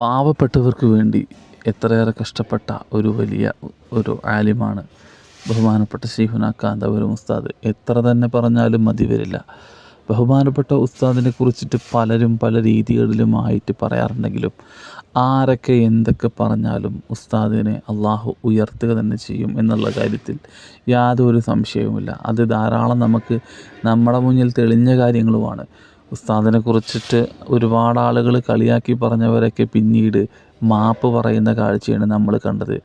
പാവപ്പെട്ടവർക്ക് വേണ്ടി എത്രയേറെ കഷ്ടപ്പെട്ട ഒരു വലിയ ഒരു ആലിമാണ് ബഹുമാനപ്പെട്ട ഷെയ്ഖുന കാന്തപുരം ഉസ്താദ്. എത്ര തന്നെ പറഞ്ഞാലും മതി വരില്ല. ബഹുമാനപ്പെട്ട ഉസ്താദിനെ കുറിച്ചിട്ട് പലരും പല രീതികളിലുമായിട്ട് പറയാറുണ്ടെങ്കിലും ആരൊക്കെ എന്തൊക്കെ പറഞ്ഞാലും ഉസ്താദിനെ അള്ളാഹു ഉയർത്തുക തന്നെ ചെയ്യും എന്നുള്ള കാര്യത്തിൽ യാതൊരു സംശയവുമില്ല. അത് ധാരാളം നമുക്ക് നമ്മുടെ മുന്നിൽ തെളിഞ്ഞ കാര്യങ്ങളുമാണ്. ഉസ്താദിനെ കുറിച്ചിട്ട് ഒരുപാട് ആളുകൾ കളിയാക്കി പറഞ്ഞവരൊക്കെ പിന്നീട് മാപ്പ് പറയുന്ന കാഴ്ചയാണ് നമ്മൾ കണ്ടത്.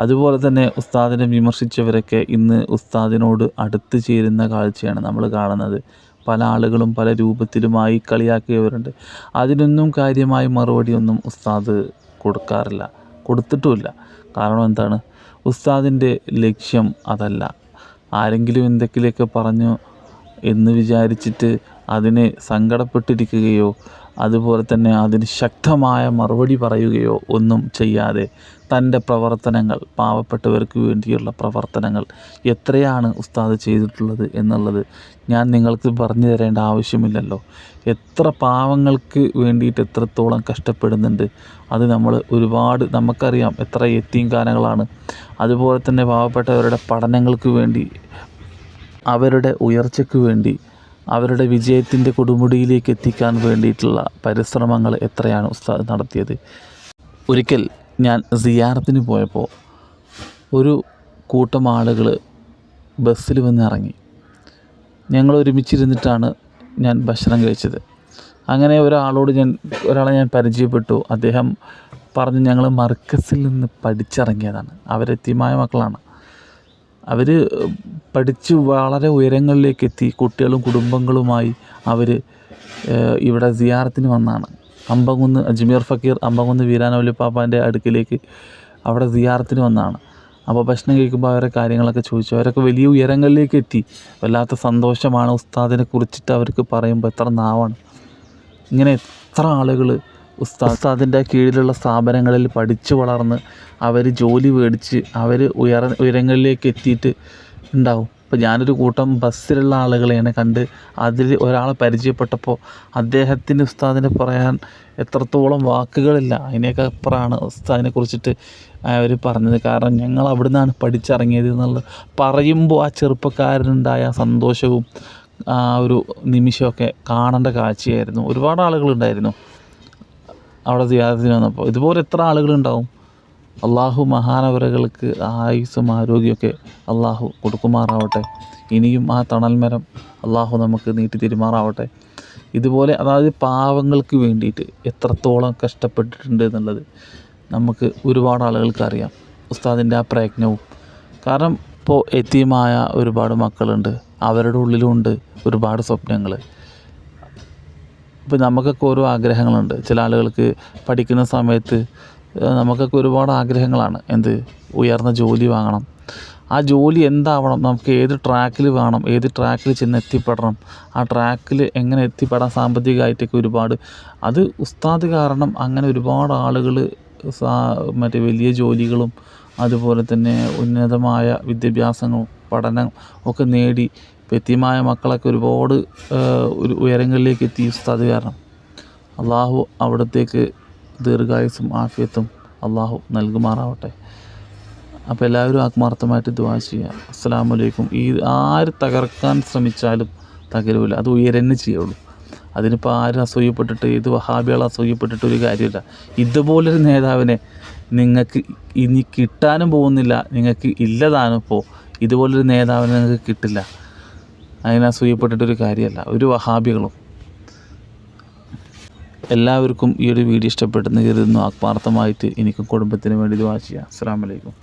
അതുപോലെ തന്നെ ഉസ്താദിനെ വിമർശിച്ചവരൊക്കെ ഇന്ന് ഉസ്താദിനോട് അടുത്ത് ചേരുന്ന കാഴ്ചയാണ് നമ്മൾ കാണുന്നത്. പല ആളുകളും പല രൂപത്തിലുമായി കളിയാക്കിയവരുണ്ട്. അതിനൊന്നും കാര്യമായി മറുപടിയൊന്നും ഉസ്താദ് കൊടുക്കാറില്ല. കൊടുത്തിട്ടുമില്ല. കാരണം എന്താണ്? ഉസ്താദിന്റെ ലക്ഷ്യം അതല്ല. ആരെങ്കിലും എന്തെങ്കിലുമൊക്കെ പറഞ്ഞു എന്ന് വിചാരിച്ചിട്ട് അതിനെ സങ്കടപ്പെട്ടിരിക്കുകയോ അതുപോലെ തന്നെ അതിന് ശക്തമായ മറുപടി പറയുകയോ ഒന്നും ചെയ്യാതെ തന്റെ പ്രവർത്തനങ്ങൾ പാവപ്പെട്ടവർക്ക് വേണ്ടിയുള്ള പ്രവർത്തനങ്ങൾ എത്രയാണ് ഉസ്താദ് ചെയ്തിട്ടുള്ളത് എന്നുള്ളത് ഞാൻ നിങ്ങൾക്ക് പറഞ്ഞു തരേണ്ട ആവശ്യമില്ലല്ലോ. എത്ര പാവങ്ങൾക്ക് വേണ്ടിയിട്ട് എത്രത്തോളം കഷ്ടപ്പെടുന്നുണ്ട് അത് നമ്മൾ ഒരുപാട് നമുക്കറിയാം എത്ര യത്തീംഖാനകളാണ്. അതുപോലെ തന്നെ പാവപ്പെട്ടവരുടെ പഠനങ്ങൾക്ക് വേണ്ടി അവരുടെ ഉയർച്ചയ്ക്ക് വേണ്ടി അവരുടെ വിജയത്തിന്റെ കൊടുമുടിയിലേക്ക് എത്തിക്കാൻ വേണ്ടിയിട്ടുള്ള പരിശ്രമങ്ങൾ എത്രയാണ് ഉസ്താദ് നടത്തിയത്? ഒരിക്കൽ ഞാൻ സിയാറത്തിന് പോയപ്പോൾ ഒരു കൂട്ടം ആളുകൾ ബസ്സിൽ വന്ന് ഇറങ്ങി. ഞങ്ങൾ ഒരുമിച്ചിരുന്നിട്ടാണ് ഞാൻ ഭക്ഷണം കഴിച്ചത്. അങ്ങനെ ഒരാളോട് ഞാൻ ഒരാളെ ഞാൻ പരിചയപ്പെട്ടു. അദ്ദേഹം പറഞ്ഞു ഞങ്ങൾ മർക്കസിൽ നിന്ന് പഠിച്ചിറങ്ങിയതാണ്. അവരെത്തിയമായ മക്കളാണ്. അവർ പഠിച്ച് വളരെ ഉയരങ്ങളിലേക്ക് എത്തി കുട്ടികളും കുടുംബങ്ങളുമായി അവർ ഇവിടെ സിയാറത്തിന് വന്നാണ്. അമ്പകുന്ന് അജ്മീർ ഫക്കീർ അമ്പകുന്ന് വീരാനവലി പാപ്പാന്റെ അടുക്കിലേക്ക് അവിടെ സിയാറത്തിന് വന്നാണ്. അപ്പോൾ ഭക്ഷണം കഴിക്കുമ്പോൾ അവരെ കാര്യങ്ങളൊക്കെ ചോദിച്ചു. അവരൊക്കെ വലിയ ഉയരങ്ങളിലേക്ക് എത്തി വല്ലാത്ത സന്തോഷമാണ് ഉസ്താദിനെ കുറിച്ചിട്ട് അവർക്ക് പറയുമ്പോൾ എത്ര നാവാണ്. ഇങ്ങനെ എത്ര ആളുകൾ ഉസ്താദിന്റെ കീഴിലുള്ള സ്ഥാപനങ്ങളിൽ പഠിച്ചു വളർന്ന് അവർ ജോലി മേടിച്ച് അവർ ഉയര ഉയരങ്ങളിലേക്ക് എത്തിയിട്ട് ഉണ്ടാവും. ഇപ്പോൾ ഞാനൊരു കൂട്ടം ബസ്സിലുള്ള ആളുകളെയാണ് കണ്ട് അതിൽ ഒരാളെ പരിചയപ്പെട്ടപ്പോൾ അദ്ദേഹത്തിന് ഉസ്താദിനെ പറയാൻ എത്രത്തോളം വാക്കുകളില്ല. അതിനൊക്കെ അപ്പുറമാണ് ഉസ്താദിനെ കുറിച്ചിട്ട് അവർ പറഞ്ഞത്. കാരണം ഞങ്ങൾ അവിടെ നിന്നാണ് പഠിച്ചിറങ്ങിയത് എന്നുള്ളത് പറയുമ്പോൾ ആ ചെറുപ്പക്കാരനുണ്ടായ സന്തോഷവും ആ ഒരു നിമിഷമൊക്കെ കാണേണ്ട കാഴ്ചയായിരുന്നു. ഒരുപാട് ആളുകളുണ്ടായിരുന്നു. അവിടെ സിയാറത്തിന് വന്നപ്പോൾ. ഇതുപോലെ എത്ര ആളുകളുണ്ടാവും? അള്ളാഹു മഹാനവരകൾക്ക് ആയുസ്സും ആരോഗ്യമൊക്കെ അള്ളാഹു കൊടുക്കുമാറാവട്ടെ. ഇനിയും ആ തണൽമരം അള്ളാഹു നമുക്ക് നീട്ടി തിരുമാറാവട്ടെ. ഇതുപോലെ അതായത് പാവങ്ങൾക്ക് വേണ്ടിയിട്ട് എത്രത്തോളം കഷ്ടപ്പെട്ടിട്ടുണ്ട് എന്നുള്ളത് നമുക്ക് ഒരുപാട് ആളുകൾക്ക് അറിയാം. ഉസ്താദിന്റെ ആ പ്രയത്നവും. കാരണം ഇപ്പോൾ എത്തിയമായ ഒരുപാട് മക്കളുണ്ട്. അവരുടെ ഉള്ളിലുണ്ട് ഒരുപാട് സ്വപ്നങ്ങൾ. ഇപ്പോൾ നമുക്കൊക്കെ ഓരോ ആഗ്രഹങ്ങളുണ്ട്. ചില ആളുകൾക്ക് പഠിക്കുന്ന സമയത്ത് നമുക്കൊക്കെ ഒരുപാട് ആഗ്രഹങ്ങളാണ്. എന്ത്? ഉയർന്ന ജോലി വാങ്ങണം. ആ ജോലി എന്താവണം? നമുക്ക് ഏത് ട്രാക്കിൽ വേണം? ഏത് ട്രാക്കിൽ ചെന്ന് എത്തിപ്പെടണം? ആ ട്രാക്കിൽ എങ്ങനെ എത്തിപ്പെടാൻ സാമ്പത്തികമായിട്ടൊക്കെ ഒരുപാട്. അത് ഉസ്താദ് കാരണം അങ്ങനെ ഒരുപാട് ആളുകൾ മറ്റേ വലിയ ജോലികളും അതുപോലെ തന്നെ ഉന്നതമായ വിദ്യാഭ്യാസങ്ങളും പഠനം ഒക്കെ നേടി വ്യത്യമായ മക്കളൊക്കെ ഒരുപാട് ഒരു ഉയരങ്ങളിലേക്ക് എത്തി ഉസ്താദ് കാരണം. അള്ളാഹു അവിടത്തേക്ക് ദീർഘായുസും ആഫിയത്തും അള്ളാഹു നൽകുമാറാവട്ടെ. അപ്പോൾ എല്ലാവരും ആത്മാർത്ഥമായിട്ട് ദുവാ ചെയ്യുക. അസ്സാം വലൈക്കും ഈ ആര് തകർക്കാൻ ശ്രമിച്ചാലും തകരൂല. അത് ഉയരന്നെ ചെയ്യുള്ളൂ. അതിനിപ്പോൾ ആര് അസൂയപ്പെട്ടിട്ട് ഇത് വഹാബികൾ അസൂയപ്പെട്ടിട്ട് ഒരു കാര്യമില്ല. ഇതുപോലൊരു നേതാവിനെ നിങ്ങൾക്ക് ഇനി കിട്ടാനും പോകുന്നില്ല നിങ്ങൾക്ക് ഇല്ലതാണിപ്പോൾ ഇതുപോലൊരു നേതാവിനെ നിങ്ങൾക്ക് കിട്ടില്ല. അതിനെ അസൂയപ്പെട്ടിട്ടൊരു കാര്യമല്ല ഒരു വഹാബികളും. എല്ലാവർക്കും ഈ ഒരു വീഡിയോ ഇഷ്ടപ്പെട്ടെന്ന് കരുതുന്നു. ആത്മാർത്ഥമായിട്ട് എനിക്കും കുടുംബത്തിനും വേണ്ടി ചെയ്യാം. അസ്സാം വലൈക്കും